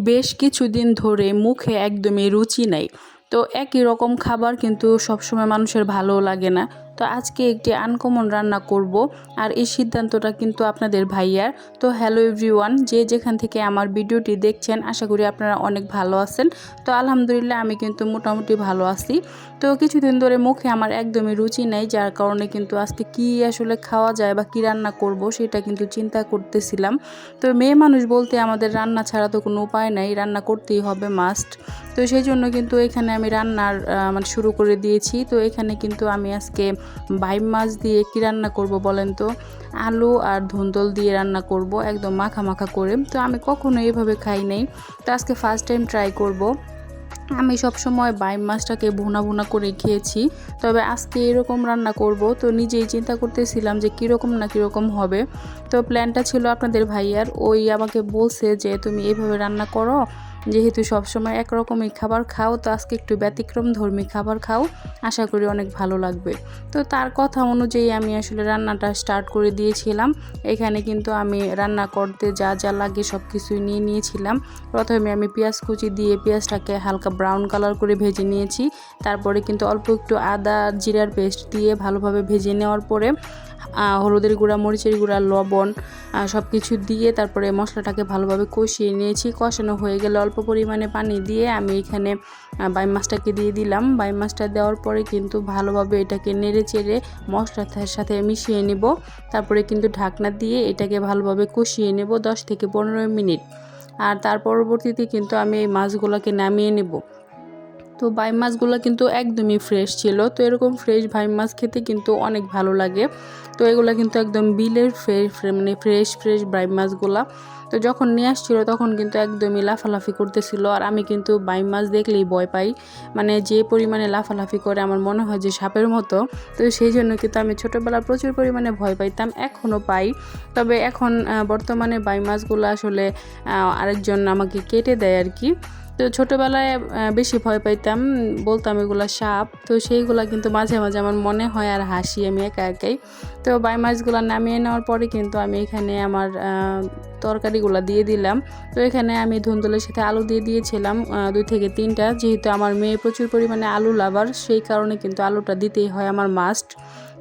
বেশ কিছুদিন ধরে মুখে একদমই রুচি নাই। তো একই রকম খাবার কিন্তু সবসময় মানুষের ভালো লাগে না। তো আজকে একটি আনকমন রান্না করব। আর এই সিদ্ধান্তটা কিন্তু আপনাদের ভাইয়ার। তো হ্যালো এভরিওয়ান যে যেখান থেকে আমার ভিডিওটি দেখছেন, আশা করি আপনারা অনেক ভালো আছেন। তো আলহামদুলিল্লাহ আমি কিন্তু মোটামুটি ভালো আছি। তো কিছুদিন ধরে মুখে আমার একদমই রুচি নেই, যার কারণে কিন্তু আজকে কি আসলে খাওয়া যায় বা কি রান্না করব সেটা কিন্তু চিন্তা করতেছিলাম। তো মেয়ে মানুষ বলতে আমাদের রান্না ছাড়া তো কোনো উপায় নাই, রান্না করতেই হবে মাস্ট তো সেই জন্য কিন্তু এখানে আমি রান্নার মানে শুরু করে দিয়েছি। তো এখানে কিন্তু আমি আজকে বাইম মাছ দিয়ে কি রান্না করব বলেন তো? আলু আর ধুন্দল দিয়ে রান্না করব, একদম মাখা মাখা করে। তো আমি কখনো এইভাবে খাই নাই। তো আজকে ফার্স্ট টাইম ট্রাই করব। আমি সব সময় বাইম মাছটাকে ভুনা ভুনা করে খেয়েছি। তবে আজকে এরকম রান্না করব। তো নিজেই চিন্তা করতেছিলাম যে কীরকম না কীরকম হবে। তো প্ল্যানটা ছিল আপনাদের ভাইয়ার। ওই আমাকে বলছে যে, তুমি এভাবে রান্না করো? যেহেতু সবসময় একরকমই খাবার খাও, তো আজকে একটু ব্যতিক্রম ধর্মী খাবার খাও, আশা করি অনেক ভালো লাগবে। তো তার কথা অনুযায়ী আমি আসলে রান্নাটা স্টার্ট করে দিয়েছিলাম। এখানে কিন্তু আমি রান্না করতে যা যা লাগে সব কিছুই নিয়ে নিয়েছিলাম। প্রথমে আমি পেঁয়াজ কুচি দিয়ে পেঁয়াজটাকে হালকা ব্রাউন কালার করে ভেজে নিয়েছি। তারপরে কিন্তু অল্প একটু আদা, জিরার পেস্ট দিয়ে ভালোভাবে ভেজে নেওয়ার পরে হলুদের গুঁড়া, মরিচের গুঁড়া, লবণ সব কিছু দিয়ে তারপরে মশলাটাকে ভালোভাবে কষিয়ে নিয়েছি। কষানো হয়ে গেলে অল্প পরিমাণে পানি দিয়ে আমি এখানে বাই মাছটাকে দিয়ে দিলাম। বাই মাছটা দেওয়ার পরে কিন্তু ভালোভাবে এটাকে নেড়ে চেড়ে মশলার সাথে মিশিয়ে নেব। তারপরে কিন্তু ঢাকনা দিয়ে এটাকে ভালোভাবে কষিয়ে নেব দশ থেকে পনেরো মিনিট। আর তার পরবর্তীতে কিন্তু আমি এই মাছগুলোকে নামিয়ে নেব। তো বাই মাছগুলো কিন্তু একদমই ফ্রেশ ছিল। তো এরকম ফ্রেশ ভাই মাছ খেতে কিন্তু অনেক ভালো লাগে। তো এগুলো কিন্তু একদম বিলের ফ্রেশ মানে ফ্রেশ ফ্রেশ বাই মাছগুলা। তো যখন নিয়ে আসছিল তখন কিন্তু একদমই লাফালাফি করতেছিল। আর আমি কিন্তু বাই মাছ দেখলেই ভয় পাই। মানে যে পরিমাণে লাফালাফি করে আমার মনে হয় যে সাপের মতো। তো সেই জন্য কিন্তু আমি ছোটোবেলা প্রচুর পরিমাণে ভয় পাইতাম এখনও পাই। তবে এখন বর্তমানে বাই মাছগুলো আসলে আরেকজন আমাকে কেটে দেয় আর কি। তো ছোটোবেলায় বেশি ভয় পাইতাম, বলতাম এগুলো সাপ। তো সেইগুলা কিন্তু মাঝে মাঝে আমার মনে হয় আর হাসি, আমি একা একাই। তো বাই মাছগুলো নামিয়ে নেওয়ার পরে কিন্তু আমি এখানে আমার তরকারিগুলো দিয়ে দিলাম। তো এখানে আমি ধুন্দুলের সাথে আলু দিয়ে দিয়েছিলাম দুই থেকে তিনটা। যেহেতু আমার মেয়ে প্রচুর পরিমাণে আলু লাভার, সেই কারণে কিন্তু আলুটা দিতেই হয় আমার মাস্ট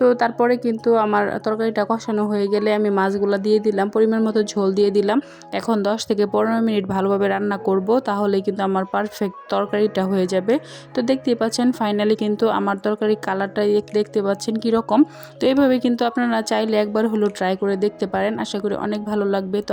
তো তারপরে কিন্তু আমার তরকারিটা কষানো হয়ে গেলে আমি মাছগুলো দিয়ে দিলাম, পরিমাণ মতো ঝোল দিয়ে দিলাম। এখন 10 থেকে পনেরো মিনিট ভালোভাবে রান্না করব, তাহলে কিন্তু আমার পারফেক্ট তরকারিটা হয়ে যাবে। তো দেখতেই পাচ্ছেন ফাইনালি কিন্তু আমার তরকারি কালারটা দেখতে পাচ্ছেন কীরকম। তো এইভাবে কিন্তু আপনারা চাইলে একবার হলো ট্রাই করে দেখতে পারেন। আশা করি অনেক ভালো লাগবে। তো